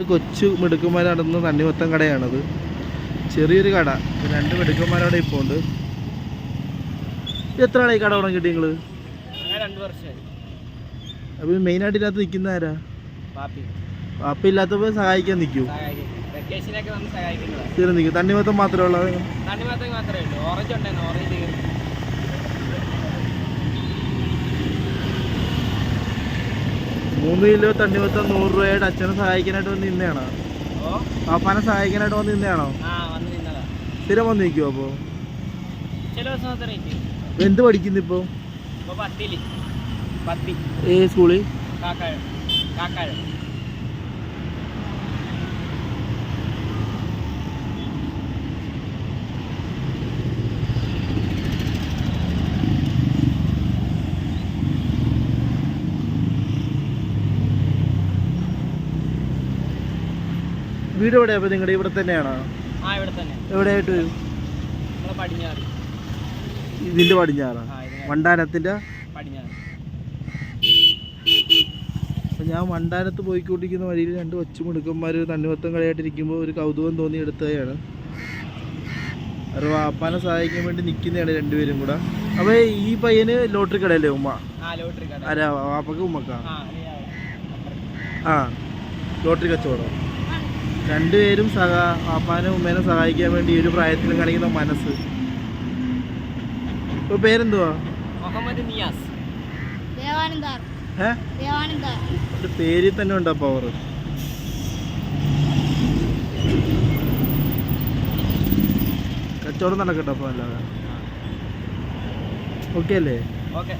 കൊച്ചു മിടുക്കന്മാർ നടന്ന തണ്ണിമത്തം കടയാണത്. ചെറിയൊരു കട. രണ്ട് മിടുക്കന്മാരവിടെ ഇപ്പോൾ ഉണ്ട് എത്ര ആളായി കട തുടങ്ങിയിട്ട് നിങ്ങൾ അപ്പോൾ മെയിനായിട്ട് ഇതിനകത്ത് നിൽക്കുന്ന ആരാ? പാപ്പി ഇല്ലാത്ത ഇല്ലാത്തപ്പോൾ സഹായിക്കാൻ നിൽക്കൂ ഉള്ളൂ തണ്ണിമത്തം മാത്രമേ ഉള്ളൂ? മൂന്ന് കിലോ തണ്ണിമത്തം നൂറ് രൂപയുടെ അച്ഛനെ സഹായിക്കാനായിട്ട് വന്ന് നിന്നയാണോ? പാപ്പാനെ സഹായിക്കാനായിട്ട് വന്ന് നിന്നയാണോ? സ്ഥിരം വന്ന് നിൽക്കുമോ അപ്പോ? എന്ത് പഠിക്കുന്നു ഇപ്പോ? ഏ സ്കൂളിൽ കാക്കാഴം കാക്കാഴം വീട് എവിടെയാ? അപ്പോൾ നിങ്ങളുടെ ഇവിടെ തന്നെയാണോ? എവിടെയായിട്ട്? വരും നമ്മൾ പടിഞ്ഞാറ്. ഇതിന്റെ വണ്ടാനത്തിന്റെ അപ്പം ഞാൻ വണ്ടാനത്ത് പോയിക്കൊണ്ടിരിക്കുന്ന വഴിയിൽ രണ്ട് ഒച്ചുമിടുക്കന്മാർ തണ്ണിമത്തം കളിയായിട്ടിരിക്കുമ്പോൾ ഒരു കൗതുകം തോന്നി എടുത്തതാണ്. അവരുടെ വാപ്പാനെ സഹായിക്കാൻ വേണ്ടി നിൽക്കുന്നതാണ് രണ്ടുപേരും കൂടെ. അപ്പോൾ ഈ പയ്യന് ലോട്ടറി കടയല്ലേ ഉമ്മ? ആരാ? വാപ്പക്ക് ഉമ്മക്കാ? ആ ലോട്ടറി കച്ചവടം. രണ്ടുപേരും സഹാ അപ്പാനും ഉമ്മേനെ സഹായിക്കാൻ വേണ്ടി ഈ ഒരു പ്രായത്തിലും കാണിക്കുന്ന മനസ്സ്. ഇപ്പോൾ പേരെന്തുവാ? മുഹമ്മദ് നിയാസ്. ദേവാനന്ദാർ. ഏ? ദേവാനന്ദാർ. പേരിൽ തന്നെ ഉണ്ടോ പവർ കച്ചവടം നടക്കട്ടെ അപ്പോൾ അല്ലാതെ. ഓക്കെ അല്ലേ? ഓക്കെ